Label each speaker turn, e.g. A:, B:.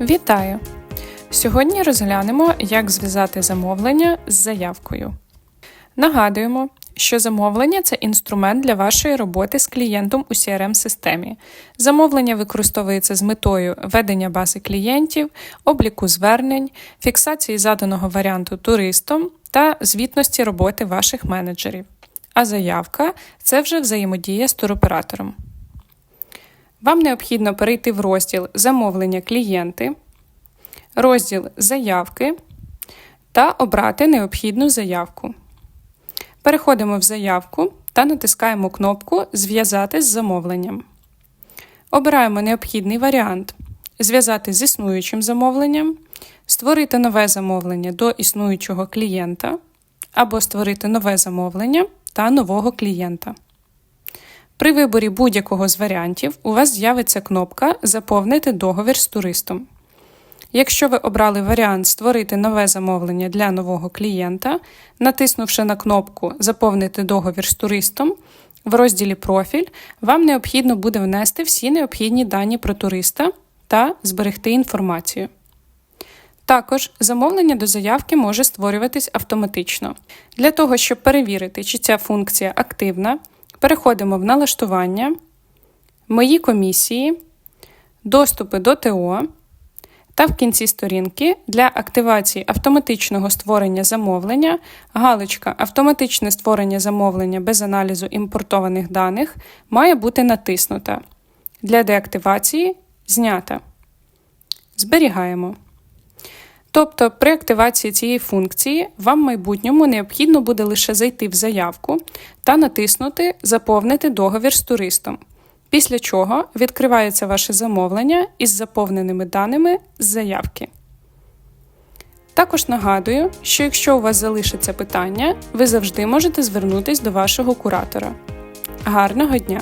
A: Вітаю! Сьогодні розглянемо, як зв'язати замовлення з заявкою. Нагадуємо, що замовлення це інструмент для вашої роботи з клієнтом у CRM-системі. Замовлення використовується з метою ведення бази клієнтів, обліку звернень, фіксації заданого варіанту туристом та звітності роботи ваших менеджерів. А заявка це вже взаємодія з туроператором. Вам необхідно перейти в розділ Замовлення клієнти, розділ Заявки та обрати необхідну заявку. Переходимо в заявку та натискаємо кнопку Зв'язати з замовленням. Обираємо необхідний варіант Зв'язати з існуючим замовленням, створити нове замовлення до існуючого клієнта або створити нове замовлення та нового клієнта. При виборі будь-якого з варіантів у вас з'явиться кнопка Заповнити договір з туристом. Якщо ви обрали варіант Створити нове замовлення для нового клієнта, натиснувши на кнопку Заповнити договір з туристом, в розділі Профіль вам необхідно буде внести всі необхідні дані про туриста та зберегти інформацію. Також замовлення до заявки може створюватись автоматично. Для того, щоб перевірити, чи ця функція активна, переходимо в налаштування, Мої комісії, доступи до ТО та в кінці сторінки для активації автоматичного створення замовлення галочка Автоматичне створення замовлення без аналізу імпортованих даних має бути натиснута. Для деактивації знята. Зберігаємо. Тобто при активації цієї функції вам в майбутньому необхідно буде лише зайти в заявку та натиснути Заповнити договір з туристом, після чого відкривається ваше замовлення із заповненими даними з заявки. Також нагадую, що якщо у вас залишаться питання, ви завжди можете звернутися до вашого куратора. Гарного дня!